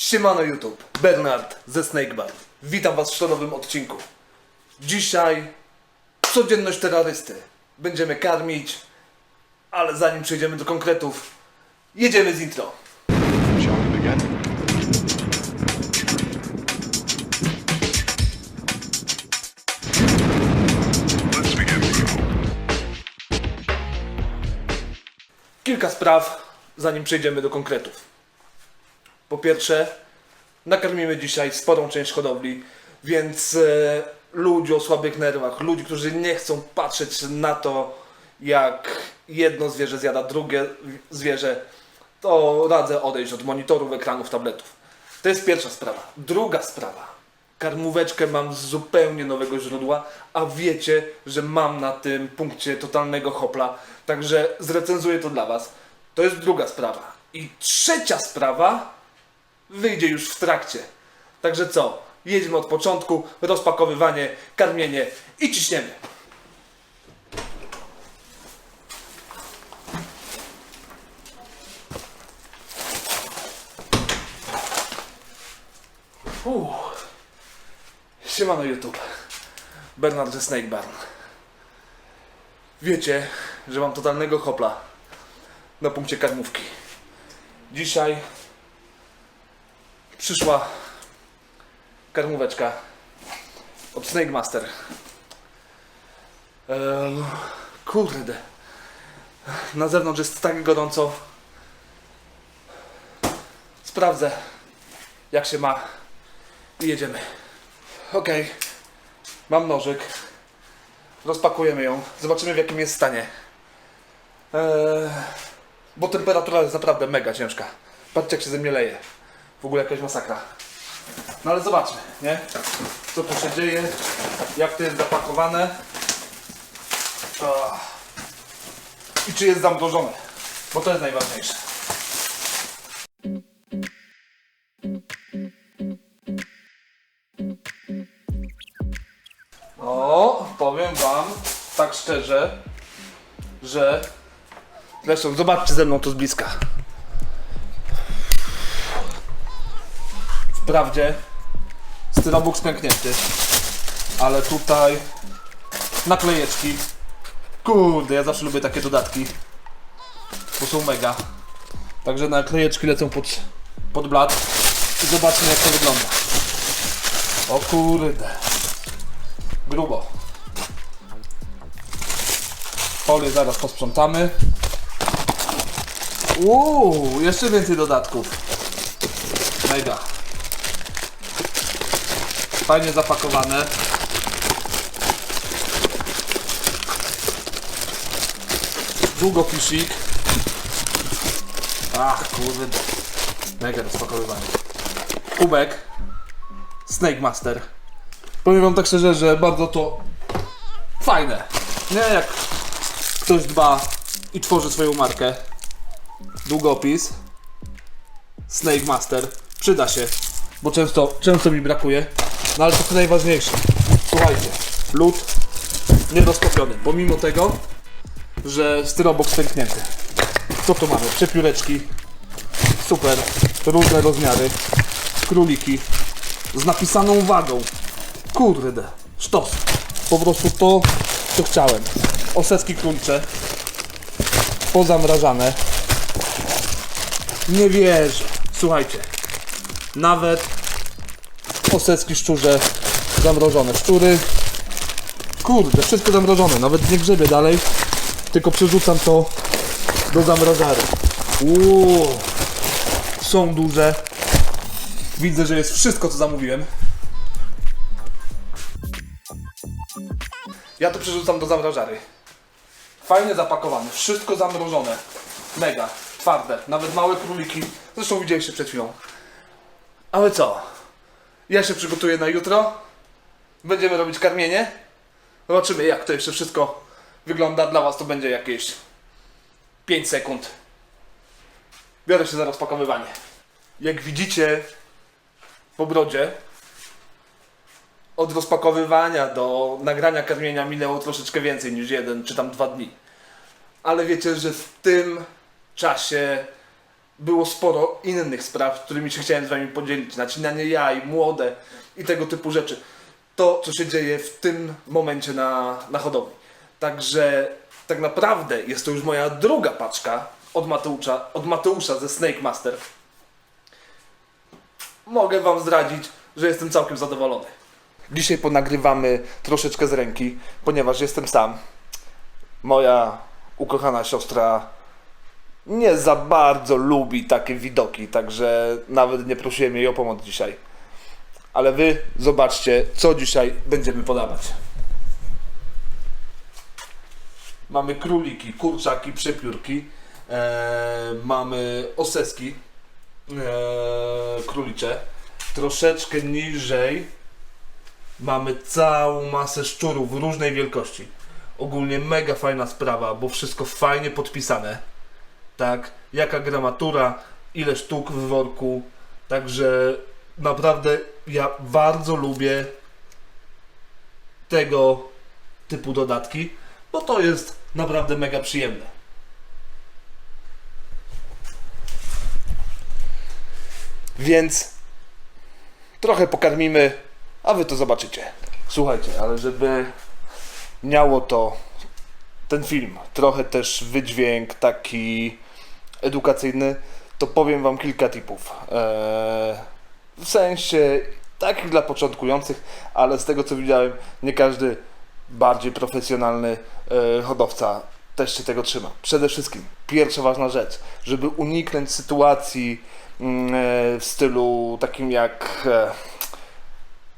Siemano YouTube, Bernard ze Snakebar. Witam Was w sztonowym odcinku. Dzisiaj codzienność terrorysty. Będziemy karmić, ale zanim przejdziemy do konkretów, jedziemy z intro. Kilka spraw, zanim przejdziemy do konkretów. Po pierwsze, nakarmimy dzisiaj sporą część hodowli, więc e, ludzi o słabych nerwach, ludzi, którzy nie chcą patrzeć na to, jak jedno zwierzę zjada drugie zwierzę, to radzę odejść od monitorów, ekranów, tabletów. To jest pierwsza sprawa. Druga sprawa. Karmóweczkę mam z zupełnie nowego źródła, a wiecie, że mam na tym punkcie totalnego hopla, także zrecenzuję to dla Was. To jest druga sprawa. I trzecia sprawa wyjdzie już w trakcie. Także co? Jedźmy od początku, rozpakowywanie, karmienie i ciśniemy. Uff. Siemano YouTube. Bernard ze Snake Barn. Wiecie, że mam totalnego hopla na punkcie karmówki. Dzisiaj przyszła karmóweczka od Snake Master. Kurde. Na zewnątrz jest tak gorąco. Sprawdzę, jak się ma i jedziemy. Okej, mam nożyk. Rozpakujemy ją. Zobaczymy w jakim jest stanie. Bo temperatura jest naprawdę mega ciężka. Patrzcie jak się ze mnie leje. W ogóle jakaś masakra. No ale zobaczmy, nie? Co tu się dzieje, jak to jest zapakowane. Ah. I czy jest zamrożone. Bo to jest najważniejsze. O, powiem wam tak szczerze, że zresztą zobaczcie ze mną to z bliska. Wprawdzie stylobuk spęknięty, ale tutaj naklejeczki. Kurde, ja zawsze lubię takie dodatki, bo są mega. Także naklejeczki lecą pod, pod blat i zobaczmy jak to wygląda. O kurde. Grubo. Folię zaraz posprzątamy. Uuu, jeszcze więcej dodatków. Mega. Fajnie zapakowane. Długopisik. Ach, kurde. Mega rozpakowywanie. Kubek. Snake Master. Powiem wam tak szczerze, że bardzo to fajne. Nie jak ktoś dba i tworzy swoją markę. Długopis. Snake Master. Przyda się, bo często, często mi brakuje. No ale to co najważniejsze. Słuchajcie, lód niedoskopiony. Pomimo tego, że styrobok stęknięty. Co tu mamy? Przepióreczki. Super. Różne rozmiary. Króliki. Z napisaną wagą. Kurde, sztos. Po prostu to, co chciałem. Osecki królicze. Pozamrażane. Nie wierzę. Słuchajcie. Nawet osecki szczurze zamrożone. Szczury. Kurde, wszystko zamrożone. Nawet nie grzebię dalej. Tylko przerzucam to do zamrażary. Uuu. Są duże. Widzę, że jest wszystko, co zamówiłem. Ja to przerzucam do zamrażary. Fajnie zapakowane, wszystko zamrożone. Mega, twarde, nawet małe króliki. Zresztą widzieliście przed chwilą. Ale co? Ja się przygotuję na jutro. Będziemy robić karmienie. Zobaczymy jak to jeszcze wszystko wygląda. Dla Was to będzie jakieś 5 sekund. Biorę się za rozpakowywanie. Jak widzicie po brodzie, od rozpakowywania do nagrania karmienia minęło troszeczkę więcej niż jeden czy tam dwa dni. Ale wiecie, że w tym czasie było sporo innych spraw, którymi się chciałem z Wami podzielić. Nacinanie jaj, młode i tego typu rzeczy. To, co się dzieje w tym momencie na, na hodowli. Także tak naprawdę jest to już moja druga paczka od Mateusza, od Mateusza ze Snake Master. Mogę Wam zdradzić, że jestem całkiem zadowolony. Dzisiaj ponagrywamy troszeczkę z ręki, ponieważ jestem sam. Moja ukochana siostra nie za bardzo lubi takie widoki, także nawet nie prosiłem jej o pomoc dzisiaj. Ale wy zobaczcie, co dzisiaj będziemy podawać. Mamy króliki, kurczaki, przepiórki. E, mamy oseski e, królicze. Troszeczkę niżej mamy całą masę szczurów różnej wielkości. Ogólnie mega fajna sprawa, bo wszystko fajnie podpisane. Tak, jaka gramatura, ile sztuk w worku. Także naprawdę ja bardzo lubię tego typu dodatki, bo to jest naprawdę mega przyjemne. Więc trochę pokarmimy, a wy to zobaczycie. Słuchajcie, ale żeby miało to ten film, trochę też wydźwięk taki edukacyjny, to powiem wam kilka tipów. Eee, w sensie takich dla początkujących, ale z tego co widziałem, nie każdy bardziej profesjonalny e, hodowca też się tego trzyma. Przede wszystkim, pierwsza ważna rzecz, żeby uniknąć sytuacji mm, e, w stylu takim jak e,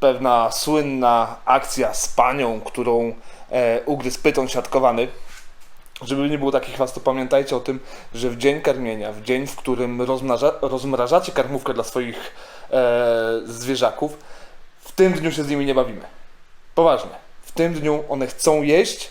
pewna słynna akcja z panią, którą e, ugryzł pyton siatkowany. Żeby nie było takich was, to pamiętajcie o tym, że w dzień karmienia, w dzień, w którym rozmrażacie karmówkę dla swoich e, zwierzaków, w tym dniu się z nimi nie bawimy. Poważnie. W tym dniu one chcą jeść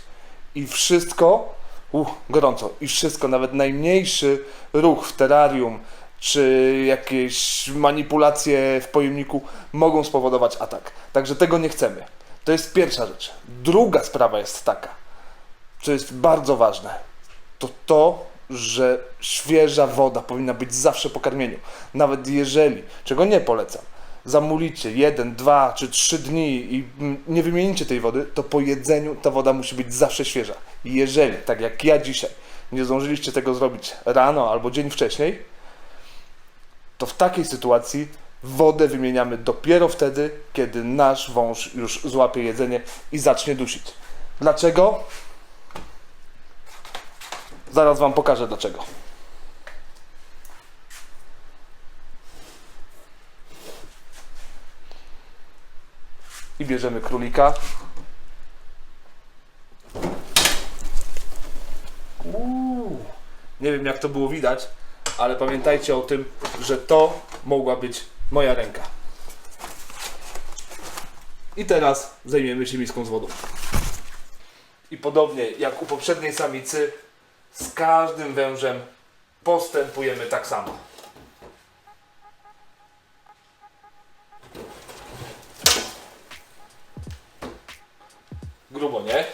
i wszystko, uh, gorąco, i wszystko, nawet najmniejszy ruch w terrarium, czy jakieś manipulacje w pojemniku mogą spowodować atak. Także tego nie chcemy. To jest pierwsza rzecz. Druga sprawa jest taka, co jest bardzo ważne, to to, że świeża woda powinna być zawsze po karmieniu. Nawet jeżeli, czego nie polecam, zamulicie jeden, dwa czy trzy dni i nie wymienicie tej wody, to po jedzeniu ta woda musi być zawsze świeża. Jeżeli, tak jak ja dzisiaj, nie zdążyliście tego zrobić rano albo dzień wcześniej, to w takiej sytuacji wodę wymieniamy dopiero wtedy, kiedy nasz wąż już złapie jedzenie i zacznie dusić. Dlaczego? Zaraz Wam pokażę dlaczego. I bierzemy królika. Uuu. Nie wiem jak to było widać, ale pamiętajcie o tym, że to mogła być moja ręka. I teraz zajmiemy się miską z wodą. I podobnie jak u poprzedniej samicy, z każdym wężem postępujemy tak samo. Grubo, nie?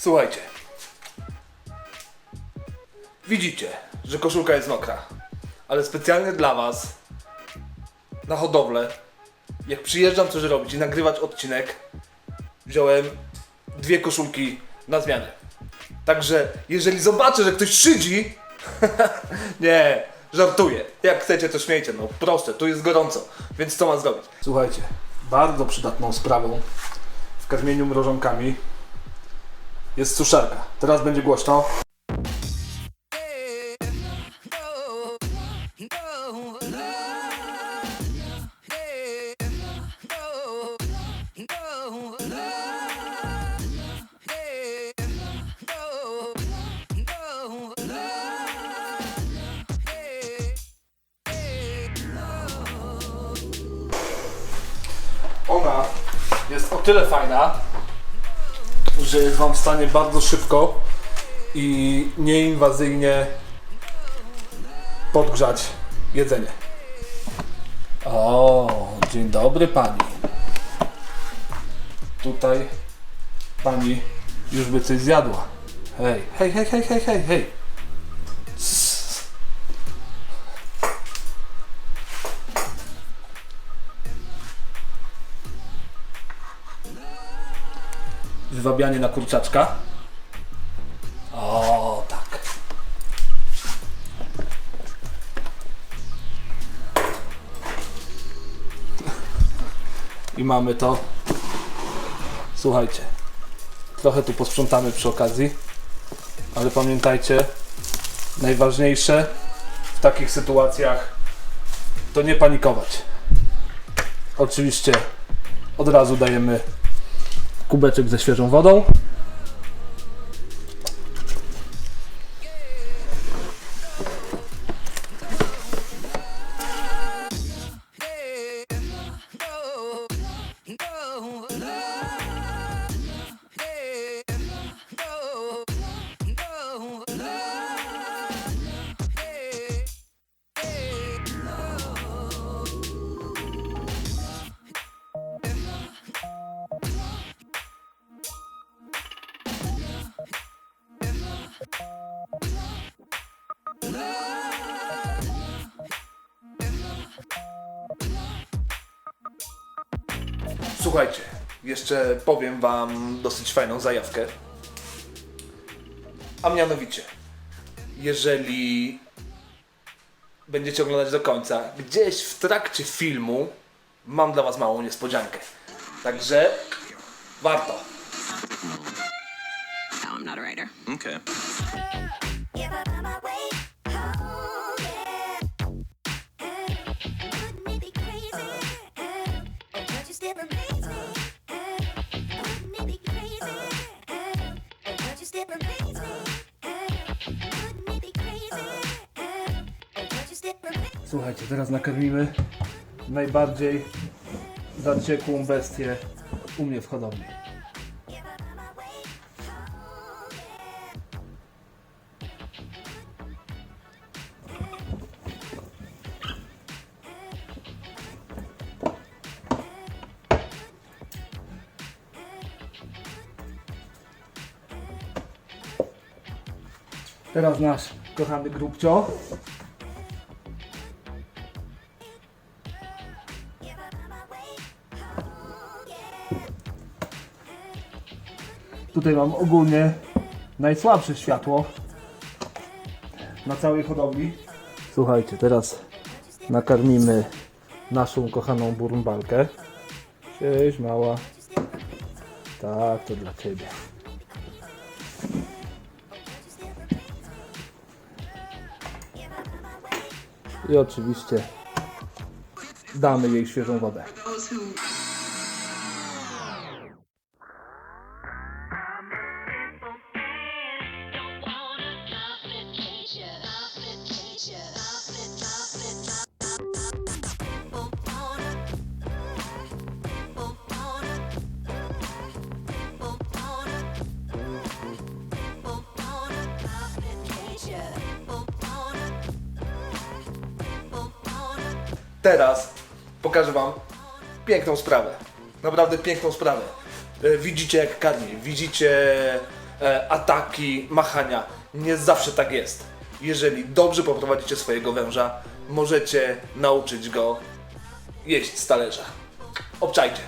Słuchajcie. Widzicie, że koszulka jest mokra. Ale specjalnie dla Was na hodowlę, jak przyjeżdżam coś robić i nagrywać odcinek, wziąłem dwie koszulki na zmianę. Także jeżeli zobaczę, że ktoś szydzi, nie, żartuję. Jak chcecie, to śmiejcie, no proste, tu jest gorąco, więc co ma zrobić? Słuchajcie, bardzo przydatną sprawą w karmieniu mrożonkami jest suszarka. Teraz będzie głośno. Ona jest o tyle fajna, że jest Wam w stanie bardzo szybko i nieinwazyjnie podgrzać jedzenie. O, dzień dobry Pani. Tutaj Pani już by coś zjadła. Hej, hej, hej, hej, hej, hej, hej. Wywabianie na kurczaczka. O, tak. I mamy to. Słuchajcie. Trochę tu posprzątamy przy okazji. Ale pamiętajcie, najważniejsze w takich sytuacjach to nie panikować. Oczywiście od razu dajemy kubeczek ze świeżą wodą. Słuchajcie, jeszcze powiem Wam dosyć fajną zajawkę. A mianowicie, jeżeli będziecie oglądać do końca, gdzieś w trakcie filmu mam dla Was małą niespodziankę. Także warto. No, I'm not a writer. Okay. Słuchajcie, teraz nakarmimy najbardziej zaciekłą bestię u mnie w hodowli. Teraz nasz kochany grubcio. Tutaj mam ogólnie najsłabsze światło na całej hodowli. Słuchajcie, teraz nakarmimy naszą kochaną burumbalkę. Cześć mała. Tak, to dla Ciebie. I oczywiście damy jej świeżą wodę. Teraz pokażę Wam piękną sprawę. Naprawdę piękną sprawę. E, Widzicie jak karmi, widzicie e, ataki, machania. Nie zawsze tak jest. jeżeli dobrze poprowadzicie swojego węża, możecie nauczyć go jeść z talerza. Obczajcie.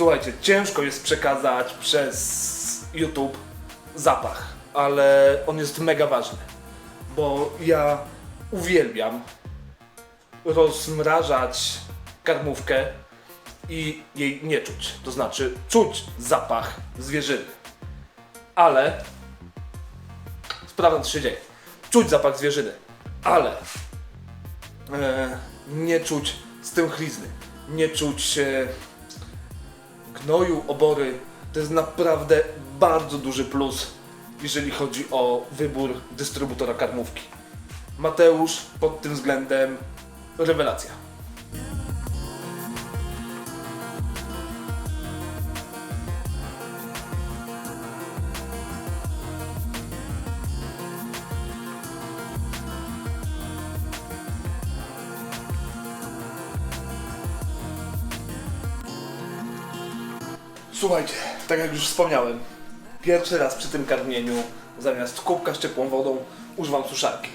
Słuchajcie, ciężko jest przekazać przez YouTube zapach, ale on jest mega ważny, bo ja uwielbiam rozmrażać karmówkę i jej nie czuć. To znaczy czuć zapach zwierzyny, ale sprawdzam co się dzieje. Czuć zapach zwierzyny, ale e, nie czuć stęchlizny, nie czuć e, gnoju, obory. To jest naprawdę bardzo duży plus, jeżeli chodzi o wybór dystrybutora karmówki. Mateusz pod tym względem rewelacja. Słuchajcie, tak jak już wspomniałem, pierwszy raz przy tym karmieniu zamiast kubka z ciepłą wodą używam suszarki.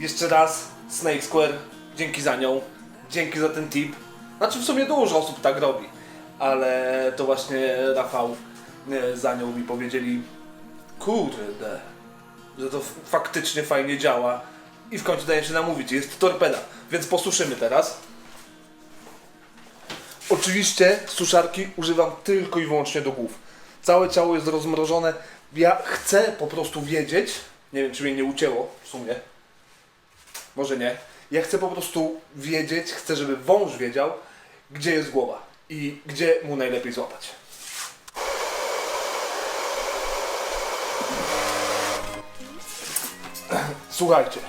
Jeszcze raz Snake Square, dzięki za nią, dzięki za ten tip. Znaczy w sumie dużo osób tak robi, ale to właśnie Rafał e, za nią mi powiedzieli, kurde, że to faktycznie fajnie działa i w końcu daje się namówić, jest torpeda, więc posuszymy teraz. Oczywiście suszarki używam tylko i wyłącznie do głów. Całe ciało jest rozmrożone. Ja chcę po prostu wiedzieć, nie wiem czy mnie nie ucięło w sumie, może nie. Ja chcę po prostu wiedzieć, chcę żeby wąż wiedział, gdzie jest głowa i gdzie mu najlepiej złapać. Słuchajcie,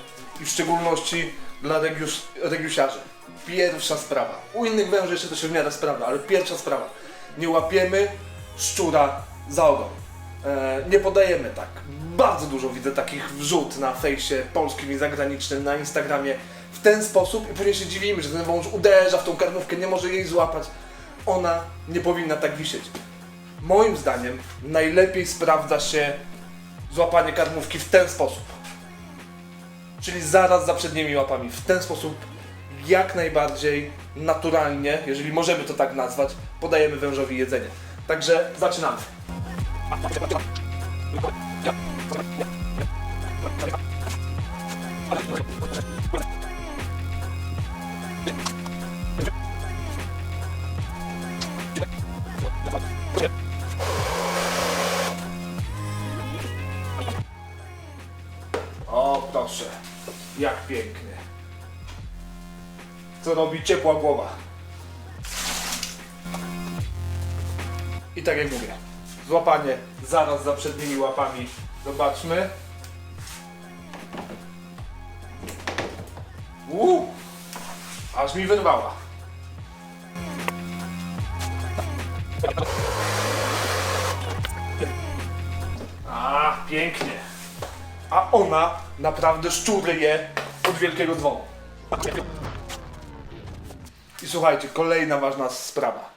i w szczególności dla regius, regiusiarzy. Pierwsza sprawa. U innych węży jeszcze to się w miarę sprawdza, ale pierwsza sprawa. Nie łapiemy szczura za ogon. E, nie podajemy tak. Bardzo dużo widzę takich wrzut na fejsie polskim i zagranicznym, na Instagramie w ten sposób i później się dziwimy, że ten wąż uderza w tą karnówkę, nie może jej złapać. Ona nie powinna tak wisieć. Moim zdaniem najlepiej sprawdza się złapanie karmówki w ten sposób czyli zaraz za przednimi łapami. W ten sposób jak najbardziej naturalnie, jeżeli możemy to tak nazwać, podajemy wężowi jedzenie. Także zaczynamy. Co robi ciepła głowa. I tak jak mówię, złapanie zaraz za przednimi łapami. Zobaczmy. Uuu, aż mi wyrwała. A, pięknie. A ona naprawdę szczury je od wielkiego dzwonu. I słuchajcie, kolejna ważna sprawa.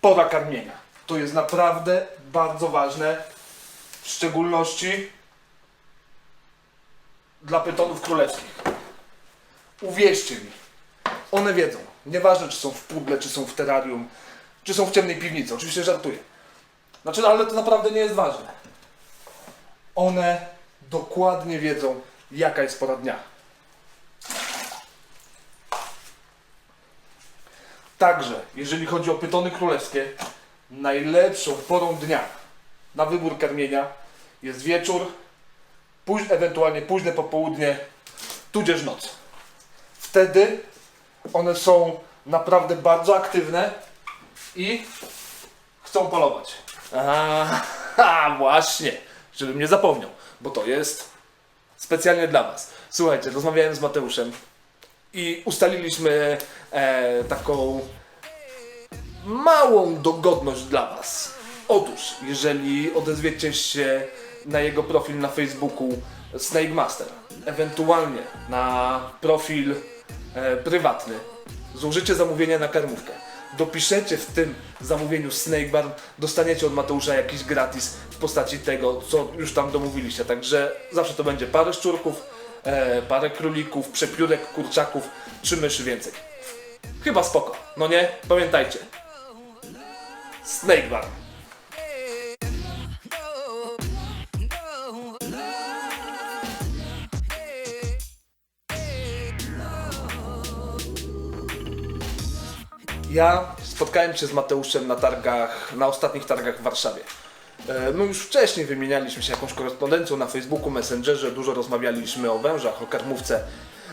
Pora karmienia. To jest naprawdę bardzo ważne, w szczególności dla pytonów królewskich. Uwierzcie mi, one wiedzą. Nieważne, czy są w pudle, czy są w terrarium, czy są w ciemnej piwnicy. Oczywiście żartuję. Znaczy, ale to naprawdę nie jest ważne. One dokładnie wiedzą, jaka jest pora dnia. Także, jeżeli chodzi o pytony królewskie, najlepszą porą dnia na wybór karmienia jest wieczór, póź, ewentualnie późne popołudnie, tudzież noc. Wtedy one są naprawdę bardzo aktywne i chcą polować. A, właśnie, żebym nie zapomniał, bo to jest specjalnie dla Was. Słuchajcie, rozmawiałem z Mateuszem i ustaliliśmy e, taką małą dogodność dla Was. Otóż, jeżeli odezwiecie się na jego profil na Facebooku Snake Master, ewentualnie na profil e, prywatny, złożycie zamówienie na karmówkę. Dopiszecie w tym zamówieniu Snake Bar, dostaniecie od Mateusza jakiś gratis w postaci tego, co już tam domówiliście. Także zawsze to będzie parę szczurków, parę królików, przepiórek, kurczaków, czy myszy więcej. Chyba spoko, no nie? Pamiętajcie. Snake Bar. Ja spotkałem się z Mateuszem na targach, na ostatnich targach w Warszawie. E, My już wcześniej wymienialiśmy się jakąś korespondencją na Facebooku, Messengerze, dużo rozmawialiśmy o wężach, o karmówce.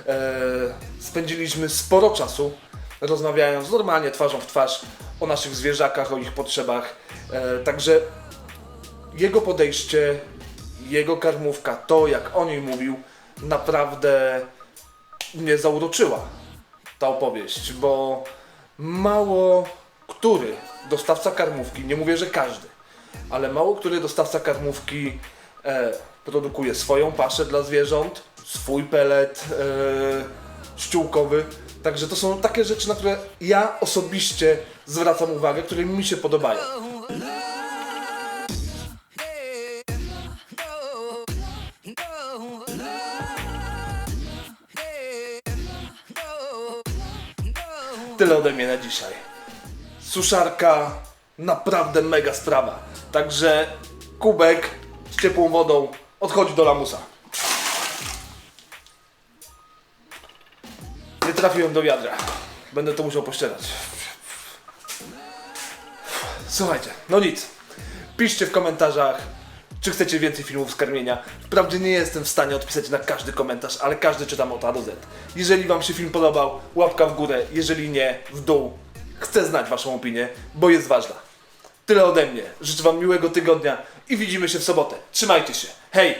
E, Spędziliśmy sporo czasu rozmawiając normalnie, twarzą w twarz o naszych zwierzakach, o ich potrzebach. E, Także jego podejście, jego karmówka, to jak o niej mówił, naprawdę mnie zauroczyła ta opowieść, bo mało który dostawca karmówki, nie mówię, że każdy, ale mało który dostawca karmówki e, produkuje swoją paszę dla zwierząt, swój pelet e, ściółkowy. Także to są takie rzeczy, na które ja osobiście zwracam uwagę, które mi się podobają. Tyle ode mnie na dzisiaj. Suszarka, naprawdę mega sprawa. Także kubek z ciepłą wodą odchodzi do lamusa. Nie trafiłem do wiadra. Będę to musiał pościerać. Słuchajcie, no nic. Piszcie w komentarzach, czy chcecie więcej filmów z karmienia. Wprawdzie nie jestem w stanie odpisać na każdy komentarz, ale każdy czytam od A do Z. Jeżeli Wam się film podobał, łapka w górę, jeżeli nie, w dół. Chcę znać Waszą opinię, bo jest ważna. Tyle ode mnie. Życzę Wam miłego tygodnia i widzimy się w sobotę. Trzymajcie się. Hej!